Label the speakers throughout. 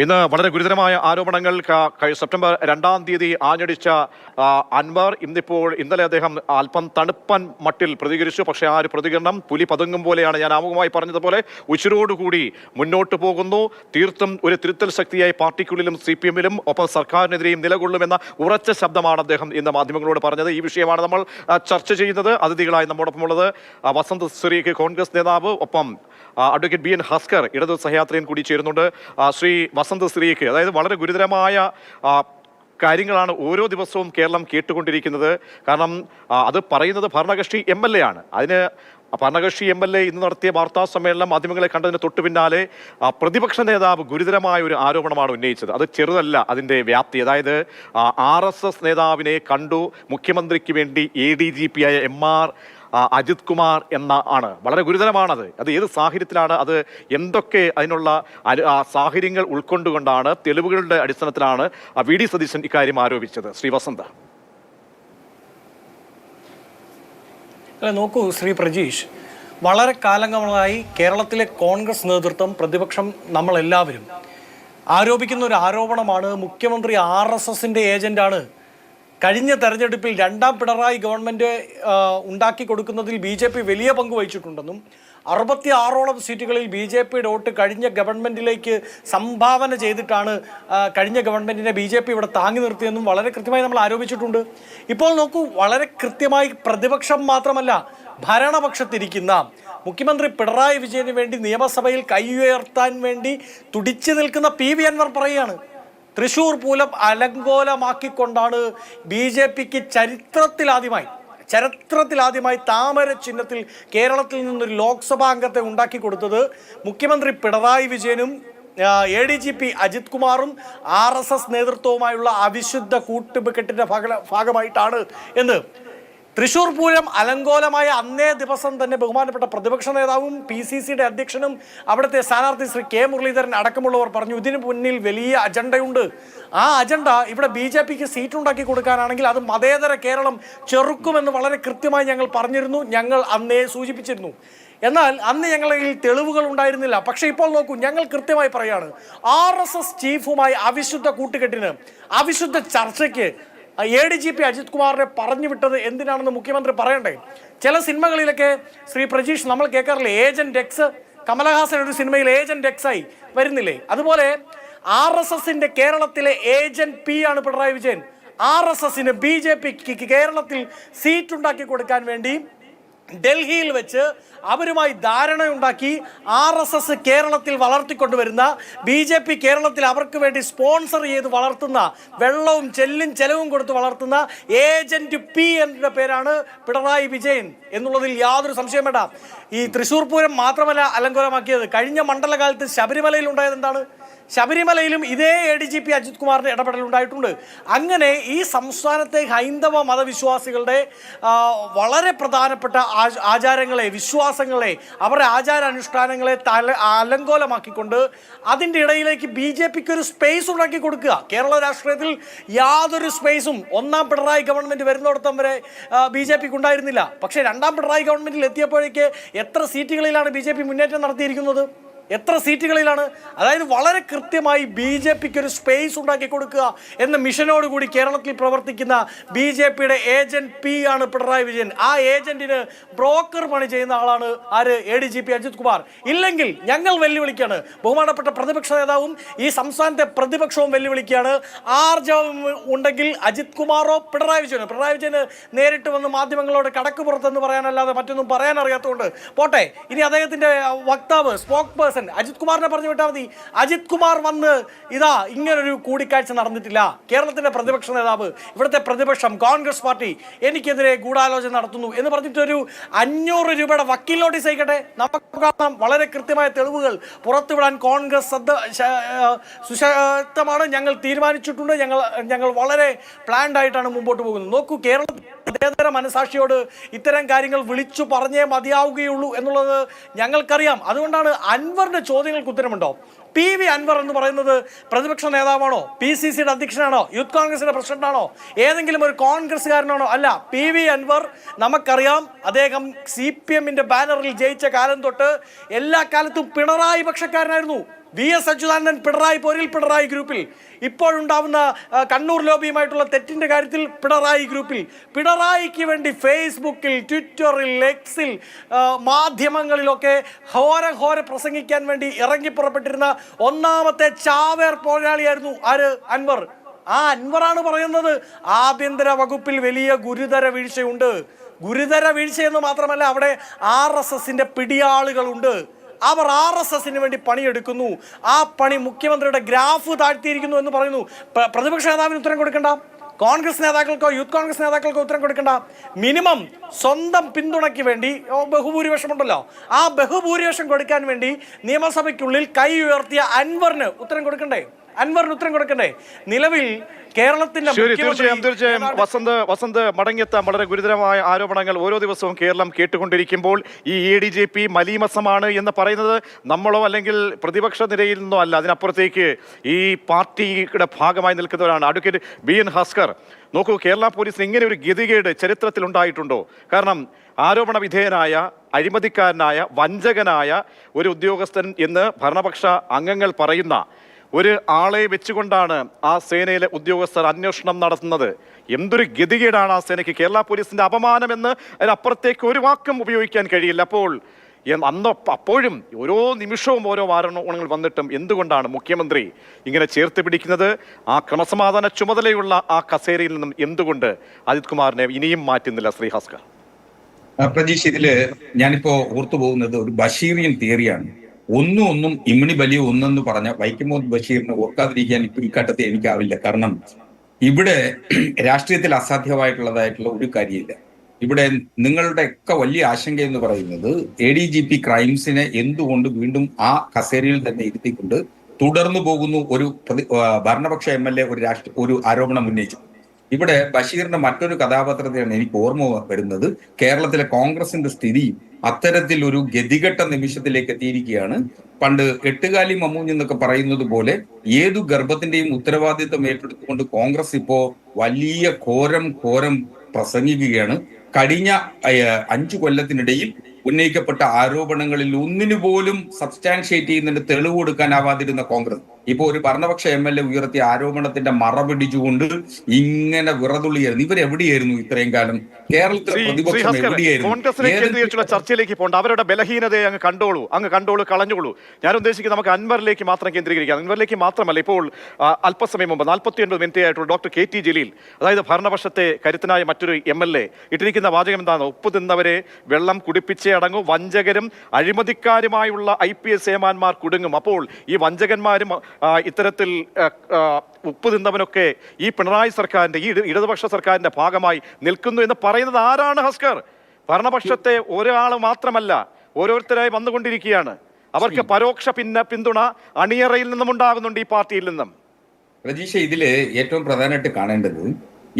Speaker 1: ഇന്ന് വളരെ ഗുരുതരമായ ആരോപണങ്ങൾ സെപ്റ്റംബർ രണ്ടാം തീയതി ആഞ്ഞടിച്ച അൻവർ. ഇന്നിപ്പോൾ ഇന്നലെ അദ്ദേഹം അല്പം തണുപ്പൻ മട്ടിൽ പ്രതികരിച്ചു. പക്ഷേ ആ ഒരു പ്രതികരണം പുലി പതുങ്ങും പോലെയാണ്. ഞാൻ ആമുഖമായി പറഞ്ഞതുപോലെ ഉച്ചിരോടുകൂടി മുന്നോട്ട് പോകുന്നു. തീർത്തും ഒരു തിരുത്തൽ ശക്തിയായി പാർട്ടിക്കുള്ളിലും സി പി എമ്മിലും ഒപ്പം സർക്കാരിനെതിരെയും നിലകൊള്ളുമെന്ന ഉറച്ച ശബ്ദമാണ് അദ്ദേഹം ഇന്ന് മാധ്യമങ്ങളോട് പറഞ്ഞത്. ഈ വിഷയമാണ് നമ്മൾ ചർച്ച ചെയ്യുന്നത്. അതിഥികളായി നമ്മോടൊപ്പമുള്ളത് വസന്ത് സിറിയക്ക് കോൺഗ്രസ് നേതാവ് ഒപ്പം അഡ്വക്കേറ്റ് ബി എൻ ഹസ്കർ ഇടതു സഹയാത്രികൻ കൂടി ചേരുന്നുണ്ട്. ശ്രീ വസന്ത് സ്ത്രീക്ക് അതായത് വളരെ ഗുരുതരമായ കാര്യങ്ങളാണ് ഓരോ ദിവസവും കേരളം കേട്ടുകൊണ്ടിരിക്കുന്നത്. കാരണം അത് പറയുന്നത് ഭരണകക്ഷി എം എൽ എ ആണ്. അതിന് ഭരണകക്ഷി എം എൽ എ ഇന്ന് നടത്തിയ വാർത്താ സമ്മേളനം മാധ്യമങ്ങളെ കണ്ടതിന് തൊട്ടു പിന്നാലെ പ്രതിപക്ഷ നേതാവ് ഗുരുതരമായ ഒരു ആരോപണമാണ് ഉന്നയിച്ചത്. അത് ചെറുതല്ല അതിന്റെ വ്യാപ്തി. അതായത് ആർ നേതാവിനെ കണ്ടു മുഖ്യമന്ത്രിക്ക് വേണ്ടി എ ഡി ജി പി ആയ എം ആർ അജിത് കുമാർ എന്ന ആണ്. വളരെ ഗുരുതരമാണത്. അത് ഏത് സാഹചര്യത്തിലാണ് അത്? എന്തൊക്കെ അതിനുള്ള സാഹചര്യങ്ങൾ ഉൾക്കൊണ്ടുകൊണ്ടാണ് തെളിവുകളുടെ അടിസ്ഥാനത്തിലാണ് വി ഡി സതീശൻ ഇക്കാര്യം ആരോപിച്ചത്? ശ്രീ വസന്ത
Speaker 2: അല്ല നോക്കൂ ശ്രീ പ്രജീഷ്. വളരെ കാലങ്ങളായി കേരളത്തിലെ കോൺഗ്രസ് നേതൃത്വം പ്രതിപക്ഷം നമ്മളെല്ലാവരും ആരോപിക്കുന്ന ഒരു ആരോപണമാണ് മുഖ്യമന്ത്രി ആർ എസ് എസിന്റെ ഏജന്റാണ് കഴിഞ്ഞ തെരഞ്ഞെടുപ്പിൽ രണ്ടാം പിണറായി ഗവൺമെന്റ് ഉണ്ടാക്കി കൊടുക്കുന്നതിൽ ബി ജെ പി വലിയ പങ്ക് വഹിച്ചിട്ടുണ്ടെന്നും അറുപത്തി ആറോളം സീറ്റുകളിൽ ബി ജെ പിയുടെ വോട്ട് കഴിഞ്ഞ ഗവൺമെന്റിലേക്ക് സംഭാവന ചെയ്തിട്ടാണ് കഴിഞ്ഞ ഗവൺമെന്റിനെ ബി ജെ പി ഇവിടെ താങ്ങി നിർത്തിയെന്നും വളരെ കൃത്യമായി നമ്മൾ ആരോപിച്ചിട്ടുണ്ട്. ഇപ്പോൾ നോക്കൂ വളരെ കൃത്യമായി പ്രതിപക്ഷം മാത്രമല്ല ഭരണപക്ഷത്തിരിക്കുന്ന മുഖ്യമന്ത്രി പിണറായി വിജയന് വേണ്ടി നിയമസഭയിൽ കൈ ഉയർത്താൻ വേണ്ടി തുടിച്ചു നിൽക്കുന്ന പി വി അൻവർ പറയുകയാണ്. തൃശൂർ പൂലം അലങ്കോലമാക്കിക്കൊണ്ടാണ് ബി ജെ പിക്ക് ചരിത്രത്തിലാദ്യമായി ചരിത്രത്തിലാദ്യമായി താമര ചിഹ്നത്തിൽ കേരളത്തിൽ നിന്നൊരു ലോക്സഭാ അംഗത്തെ ഉണ്ടാക്കി കൊടുത്തത് മുഖ്യമന്ത്രി പിണറായി വിജയനും A D G P Ajith കുമാറും ആർ എസ് എസ് നേതൃത്വവുമായുള്ള അവിശുദ്ധ കൂട്ടുകെട്ടിന്റെ ഭാഗ ഭാഗമായിട്ടാണ് എന്ന് തൃശൂർ പൂരം അലങ്കോലമായ അന്നേ ദിവസം തന്നെ ബഹുമാനപ്പെട്ട പ്രതിപക്ഷ നേതാവും പി സി സിയുടെ അധ്യക്ഷനും അവിടുത്തെ സ്ഥാനാർത്ഥി ശ്രീ കെ മുരളീധരൻ അടക്കമുള്ളവർ പറഞ്ഞു ഇതിനു മുന്നിൽ വലിയ അജണ്ടയുണ്ട്. ആ അജണ്ട ഇവിടെ ബി ജെ പിക്ക് സീറ്റ് ഉണ്ടാക്കി കൊടുക്കാനാണെങ്കിൽ അത് മതേതര കേരളം ചെറുക്കുമെന്ന് വളരെ കൃത്യമായി ഞങ്ങൾ പറഞ്ഞിരുന്നു ഞങ്ങൾ അന്നേ സൂചിപ്പിച്ചിരുന്നു. എന്നാൽ അന്ന് ഞങ്ങളിൽ തെളിവുകൾ ഉണ്ടായിരുന്നില്ല. പക്ഷേ ഇപ്പോൾ നോക്കൂ ഞങ്ങൾ കൃത്യമായി പറയാണ് ആർ എസ് എസ് ചീഫുമായി അവിശുദ്ധ കൂട്ടുകെട്ടിന് അവിശുദ്ധ ചർച്ചയ്ക്ക് A D G P Ajith കുമാറിനെ പറഞ്ഞു വിട്ടത് എന്തിനാണെന്ന് മുഖ്യമന്ത്രി പറയണ്ടേ? ചില സിനിമകളിലൊക്കെ ശ്രീ പ്രജീഷ് നമ്മൾ കേൾക്കാറില്ലേ ഏജന്റ് എക്സ് കമലഹാസൻ ഒരു സിനിമയിൽ ഏജന്റ് എക്സ് ആയി വരുന്നില്ലേ? അതുപോലെ ആർ എസ് എസിന്റെ കേരളത്തിലെ ഏജന്റ് പി ആണ് പിണറായി വിജയൻ. ആർ എസ് എസിന് ബി ജെ പിക്ക് കേരളത്തിൽ സീറ്റ് ഉണ്ടാക്കി കൊടുക്കാൻ വേണ്ടി ഡൽഹിയിൽ വെച്ച് അവരുമായി ധാരണയുണ്ടാക്കി ആർ എസ് എസ് കേരളത്തിൽ വളർത്തിക്കൊണ്ടുവരുന്ന ബി ജെ പി കേരളത്തിൽ അവർക്ക് വേണ്ടി സ്പോൺസർ ചെയ്ത് വളർത്തുന്ന വെള്ളവും ചെല്ലും ചെലവും കൊടുത്ത് വളർത്തുന്ന ഏജന്റ് പി എന്ന പേരാണ് പിണറായി വിജയൻ എന്നുള്ളതിൽ യാതൊരു സംശയം വേണ്ട. ഈ തൃശ്ശൂർ പൂരം മാത്രമല്ല അലങ്കോലമാക്കിയത്. കഴിഞ്ഞ മണ്ഡലകാലത്ത് ശബരിമലയിൽ ഉണ്ടായത് എന്താണ്? ശബരിമലയിലും ഇതേ A D G P Ajith കുമാറിന്റെ ഇടപെടൽ ഉണ്ടായിട്ടുണ്ട്. അങ്ങനെ ഈ സംസ്ഥാനത്തെ ഹൈന്ദവ മതവിശ്വാസികളുടെ വളരെ പ്രധാനപ്പെട്ട ആചാരങ്ങളെ വിശ്വാസങ്ങളെ അവരുടെ ആചാരാനുഷ്ഠാനങ്ങളെ തല അലങ്കോലമാക്കിക്കൊണ്ട് അതിന്റെ ഇടയിലേക്ക് ബി ജെ പിക്ക് ഒരു സ്പേസ് ഉണ്ടാക്കി കൊടുക്കുക. കേരള രാഷ്ട്രീയത്തിൽ യാതൊരു സ്പേസും ഒന്നാം പിണറായി ഗവൺമെന്റ് വരുന്നിടത്തം വരെ ബി ജെ പിക്ക് ഉണ്ടായിരുന്നില്ല. പക്ഷേ രണ്ടാം പിണറായി ഗവൺമെന്റിൽ എത്തിയപ്പോഴേക്ക് എത്ര സീറ്റുകളിലാണ് ബി ജെ പി മുന്നേറ്റം നടത്തിയിരിക്കുന്നത്? എത്ര സീറ്റുകളിലാണ്? അതായത് വളരെ കൃത്യമായി ബി ജെ പിക്ക് ഒരു സ്പേസ് ഉണ്ടാക്കി കൊടുക്കുക എന്ന മിഷനോടുകൂടി കേരളത്തിൽ പ്രവർത്തിക്കുന്ന ബി ജെ പിയുടെ ഏജന്റ് പി ആണ് പിണറായി വിജയൻ. ആ ഏജന്റിന് ബ്രോക്കർ പണി ചെയ്യുന്ന ആളാണ് ആര്? A D G P Ajith Kumar. ഇല്ലെങ്കിൽ ഞങ്ങൾ വെല്ലുവിളിക്കാണ് ബഹുമാനപ്പെട്ട പ്രതിപക്ഷ നേതാവും ഈ സംസ്ഥാനത്തെ പ്രതിപക്ഷവും വെല്ലുവിളിക്കുകയാണ്. ആർജവം ഉണ്ടെങ്കിൽ അജിത് കുമാറോ പിണറായി വിജയനോ? പിണറായി വിജയന് നേരിട്ട് വന്ന് മാധ്യമങ്ങളോട് കടക്ക് പുറത്തെന്ന് പറയാനല്ലാതെ മറ്റൊന്നും പറയാൻ അറിയാത്തതുകൊണ്ട് പോട്ടെ. ഇനി അദ്ദേഹത്തിന്റെ വക്താവ് സ്പോക്ക് പേഴ്സൺ അജിത് കുമാറിനെ പറഞ്ഞു വിട്ടാൽ മതി. അജിത് കുമാർ വന്ന് ഇതാ ഇങ്ങനൊരു കൂടിക്കാഴ്ച നടന്നിട്ടില്ല. കേരളത്തിന്റെ പ്രതിപക്ഷ നേതാവ് ഇവിടുത്തെ പ്രതിപക്ഷം കോൺഗ്രസ് പാർട്ടി എനിക്കെതിരെ ഗൂഢാലോചന നടത്തുന്നു എന്ന് പറഞ്ഞിട്ടൊരു അഞ്ഞൂറ് രൂപയുടെ വക്കീൽ നോട്ടീസ് അയക്കട്ടെ? നമുക്ക് വളരെ കൃത്യമായ തെളിവുകൾ പുറത്തുവിടാൻ കോൺഗ്രസ് ശ്രദ്ധ സുശക്തമാണ്. ഞങ്ങൾ തീരുമാനിച്ചിട്ടുണ്ട്. ഞങ്ങൾ ഞങ്ങൾ വളരെ പ്ലാൻഡ് ആയിട്ടാണ് മുമ്പോട്ട് പോകുന്നത്. നോക്കൂ കേരളത്തിൽ മതേതര മനസാക്ഷിയോട് ഇത്തരം കാര്യങ്ങൾ വിളിച്ചു പറഞ്ഞേ മതിയാവുകയുള്ളൂ എന്നുള്ളത് ഞങ്ങൾക്കറിയാം. അതുകൊണ്ടാണ് അൻവറിന്റെ ചോദ്യങ്ങൾക്ക് ഉത്തരമുണ്ടോ? പി വി അൻവർ എന്ന് പറയുന്നത് പ്രതിപക്ഷ നേതാവാണോ? പി സി സിയുടെ അധ്യക്ഷനാണോ? യൂത്ത് കോൺഗ്രസിന്റെ പ്രസിഡന്റാണോ? ഏതെങ്കിലും ഒരു കോൺഗ്രസ്സുകാരനാണോ? അല്ല പി വി അൻവർ നമുക്കറിയാം അദ്ദേഹം സി പി എമ്മിന്റെ ബാനറിൽ ജയിച്ച കാലം തൊട്ട് എല്ലാ കാലത്തും പിണറായി പക്ഷക്കാരനായിരുന്നു. വി എസ് അച്യുതാനന്ദൻ പിണറായി പോരിൽ പിണറായി ഗ്രൂപ്പിൽ. ഇപ്പോഴുണ്ടാവുന്ന കണ്ണൂർ ലോബിയുമായിട്ടുള്ള തെറ്റിന്റെ കാര്യത്തിൽ പിണറായി ഗ്രൂപ്പിൽ. പിണറായിക്ക് വേണ്ടി ഫേസ്ബുക്കിൽ ട്വിറ്ററിൽ എക്സിൽ മാധ്യമങ്ങളിലൊക്കെ ഹോര ഹോര പ്രസംഗിക്കാൻ വേണ്ടി ഇറങ്ങി പുറപ്പെട്ടിരുന്ന ഒന്നാമത്തെ ചാവേർ പോരാളിയായിരുന്നു ആര്? അൻവർ. ആ അൻവറാണ് പറയുന്നത്. ആഭ്യന്തര വകുപ്പിൽ വലിയ ഗുരുതര വീഴ്ചയുണ്ട്. ഗുരുതര വീഴ്ചയെന്ന് മാത്രമല്ല അവിടെ ആർ എസ് എസിന്റെ പിടിയാളുകളുണ്ട്. അവർ ആർ എസ് എസിന് വേണ്ടി പണിയെടുക്കുന്നു. ആ പണി മുഖ്യമന്ത്രിയുടെ ഗ്രാഫ് താഴ്ത്തിയിരിക്കുന്നു എന്ന് പറയുന്നു. പ്രതിപക്ഷ നേതാവിന് ഉത്തരം കൊടുക്കണ്ട. കോൺഗ്രസ് നേതാക്കൾക്കോ യൂത്ത് കോൺഗ്രസ് നേതാക്കൾക്കോ ഉത്തരം കൊടുക്കണ്ട. മിനിമം സ്വന്തം പിന്തുണയ്ക്ക് വേണ്ടി ഓ, ബഹുഭൂരിപക്ഷം ഉണ്ടല്ലോ ആ ബഹുഭൂരിപക്ഷം കൊടുക്കാൻ വേണ്ടി നിയമസഭയ്ക്കുള്ളിൽ കൈ ഉയർത്തിയ അൻവറിന് ഉത്തരം കൊടുക്കണ്ടേ? അൻവറിന് ഉത്തരം കൊടുക്കണ്ടേ? നിലവിൽ കേരളത്തിന്റെ
Speaker 1: ശരി തീർച്ചയായും തീർച്ചയായും വസന്ത് വസന്ത് മടങ്ങിയെത്താൻ വളരെ ഗുരുതരമായ ആരോപണങ്ങൾ ഓരോ ദിവസവും കേരളം കേട്ടുകൊണ്ടിരിക്കുമ്പോൾ ഈ എ ഡി ജെ പി മലീമസമാണ് എന്ന് പറയുന്നത് നമ്മളോ അല്ലെങ്കിൽ പ്രതിപക്ഷ നിരയിൽ നിന്നോ അല്ല അതിനപ്പുറത്തേക്ക് ഈ പാർട്ടിയുടെ ഭാഗമായി നിൽക്കുന്നവരാണ്. അഡ്വക്കേറ്റ് ബി എൻ ഹസ്കർ നോക്കൂ കേരള പോലീസ് ഇങ്ങനെ ഒരു ഗതികേട് ചരിത്രത്തിൽ ഉണ്ടായിട്ടുണ്ടോ? കാരണം ആരോപണ വിധേയനായ അഴിമതിക്കാരനായ വഞ്ചകനായ ഒരു ഉദ്യോഗസ്ഥൻ എന്ന് ഭരണപക്ഷ അംഗങ്ങൾ പറയുന്ന ഒരു ആളെ വെച്ചുകൊണ്ടാണ് ആ സേനയിലെ ഉദ്യോഗസ്ഥർ അന്വേഷണം നടത്തുന്നത്. എന്തൊരു ഗതികേടാണ് ആ സേനയ്ക്ക്? കേരള പോലീസിന്റെ അപമാനമെന്ന് അതിനപ്പുറത്തേക്ക് ഒരു വാക്കും ഉപയോഗിക്കാൻ കഴിയില്ല. അപ്പോൾ അന്ന് അപ്പോഴും ഓരോ നിമിഷവും ഓരോ ആരോപണങ്ങൾ വന്നിട്ടും എന്തുകൊണ്ടാണ് മുഖ്യമന്ത്രി ഇങ്ങനെ ചേർത്ത് പിടിക്കുന്നത്? ആ ക്രമസമാധാന ചുമതലയുള്ള ആ കസേരയിൽ നിന്നും എന്തുകൊണ്ട് അജിത് കുമാറിനെ ഇനിയും മാറ്റുന്നില്ല ശ്രീ ഹസ്കർ?
Speaker 3: പ്രജീഷ് ഇതിൽ ഞാനിപ്പോ ഓർത്തു പോകുന്നത് ഒരു ബഷീറിയൻ തിയറിയാണ്. ഒന്നും ഒന്നും ഇമ്മിണി ബലി ഒന്നെന്ന് പറഞ്ഞ വൈക്കമോഹൻ ബഷീറിനെ ഓർക്കാതിരിക്കാൻ ഇപ്പൊ ഈ ഘട്ടത്തിൽ എനിക്കാവില്ല. കാരണം ഇവിടെ രാഷ്ട്രീയത്തിൽ അസാധ്യമായിട്ടുള്ളതായിട്ടുള്ള ഒരു കാര്യമില്ല. ഇവിടെ നിങ്ങളുടെ ഒക്കെ വലിയ ആശങ്ക എന്ന് പറയുന്നത് എ ഡി ജി പി ക്രൈംസിനെ എന്തുകൊണ്ട് വീണ്ടും ആ കസേരയിൽ തന്നെ ഇരുത്തിക്കൊണ്ട് തുടർന്നു പോകുന്നു ഒരു ഭരണപക്ഷ എം എൽ എ ഒരു രാഷ്ട്ര ഒരു ആരോപണം ഉന്നയിച്ചു. ഇവിടെ ബഷീറിന്റെ മറ്റൊരു കഥാപാത്രത്തെയാണ് എനിക്ക് ഓർമ്മ വരുന്നത്. കേരളത്തിലെ കോൺഗ്രസിന്റെ സ്ഥിതി അത്തരത്തിൽ ഒരു ഗതികെട്ട നിമിഷത്തിലേക്ക് എത്തിയിരിക്കുകയാണ്. പണ്ട് എട്ടുകാലി മമ്മൂഞ്ഞ് എന്നൊക്കെ പറയുന്നത് പോലെ ഏതു ഗർഭത്തിന്റെയും ഉത്തരവാദിത്വം ഏറ്റെടുത്തുകൊണ്ട് കോൺഗ്രസ് ഇപ്പോ വലിയ ഘോരം ഘോരം പ്രസംഗിക്കുകയാണ്. കഴിഞ്ഞ അഞ്ചു കൊല്ലത്തിനിടയിൽ ഉന്നയിക്കപ്പെട്ട ആരോപണങ്ങളിൽ ഒന്നിനു പോലും സബ്സ്റ്റാൻഷിയേറ്റ് ചെയ്യുന്നതിന് തെളിവ് കൊടുക്കാനാവാതിരുന്ന കോൺഗ്രസ്. ഇപ്പൊ ഒരു ഭരണപക്ഷ എം എൽ എ ഉയർത്തിയ ആരോപണത്തിന്റെ മറ പിടിച്ചുകൊണ്ട് ഇങ്ങനെ വിറതുള്ളിയായിരുന്നു. ഇവരെവിടെയായിരുന്നു ഇത്രയും കാലം? കേരളത്തിലെ പ്രതിപക്ഷം എവിടെയായിരുന്നു?
Speaker 1: ചർച്ചയിലേക്ക് പോകണ്ട. അവരുടെ ബലഹീനതയെ അങ്ങ് കണ്ടോളൂ. അങ്ങ് കണ്ടോളൂ കളഞ്ഞോളൂ ഞാൻ ഉദ്ദേശിക്കുന്നത് നമുക്ക് അൻവറിലേക്ക് മാത്രം കേന്ദ്രീകരിക്കാം. അൻവറിലേക്ക് മാത്രമല്ല ഇപ്പോൾ അല്പസമയം മുമ്പ് നാൽപ്പത്തി ഒൻപത് മിനിറ്റ് ആയിട്ടുള്ള ഡോക്ടർ കെ ടി ജലീൽ അതായത് ഭരണപക്ഷത്തെ കരുത്തനായ മറ്റൊരു എം എൽ എ ഇട്ടിരിക്കുന്ന വാചകം എന്താണ്? ഉപ്പ് തിന്നവരെ വെള്ളം കുടിപ്പിച്ചേ അടങ്ങൂ വഞ്ചകരും അഴിമതിക്കാരുമായുള്ള ഐ പി എസ് ഏമാന്മാർ കുടുങ്ങും. അപ്പോൾ ഈ വഞ്ചകന്മാരും ഇത്തരത്തിൽ ഉപ്പ് തിന്നവനൊക്കെ ഈ പിണറായി സർക്കാരിന്റെ ഈ ഇടതുപക്ഷ സർക്കാരിന്റെ ഭാഗമായി നിൽക്കുന്നു എന്ന് പറയുന്നത് ആരാണ് ഹസ്കർ? ഭരണപക്ഷത്തെ ഒരാൾ മാത്രമല്ല ഓരോരുത്തരായി വന്നുകൊണ്ടിരിക്കുകയാണ്. അവർക്ക് പരോക്ഷ പിന്ന പിന്തുണ അണിയറയിൽ നിന്നും ഉണ്ടാകുന്നുണ്ട് ഈ പാർട്ടിയിൽ നിന്നും.
Speaker 3: പ്രതീക്ഷ ഇതിൽ ഏറ്റവും പ്രധാനമായിട്ട് കാണേണ്ടത്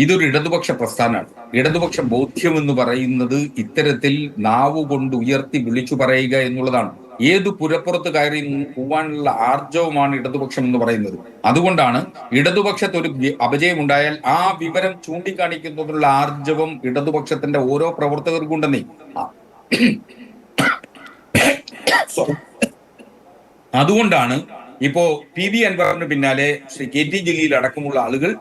Speaker 3: ഇതൊരു ഇടതുപക്ഷ പ്രസ്ഥാനമാണ്. ഇടതുപക്ഷ ബോധ്യം എന്ന് പറയുന്നത് ഇത്തരത്തിൽ നാവ് കൊണ്ട് ഉയർത്തി വിളിച്ചു പറയുക എന്നുള്ളതാണ്. ഏത് പുരപ്പുറത്ത് കയറി പോവാനുള്ള ആർജവമാണ് ഇടതുപക്ഷം എന്ന് പറയുന്നത്. അതുകൊണ്ടാണ് ഇടതുപക്ഷത്ത് ഒരു അപജയം ഉണ്ടായാൽ ആ വിവരം ചൂണ്ടിക്കാണിക്കുന്നതിനുള്ള ആർജവം ഇടതുപക്ഷത്തിന്റെ ഓരോ പ്രവർത്തകർക്കും ഉണ്ടെന്നേ. അതുകൊണ്ടാണ് ഇപ്പോ പി വി അൻവറിന് പിന്നാലെ ശ്രീ കെ ടി ജലീൽ അടക്കമുള്ള ആളുകൾ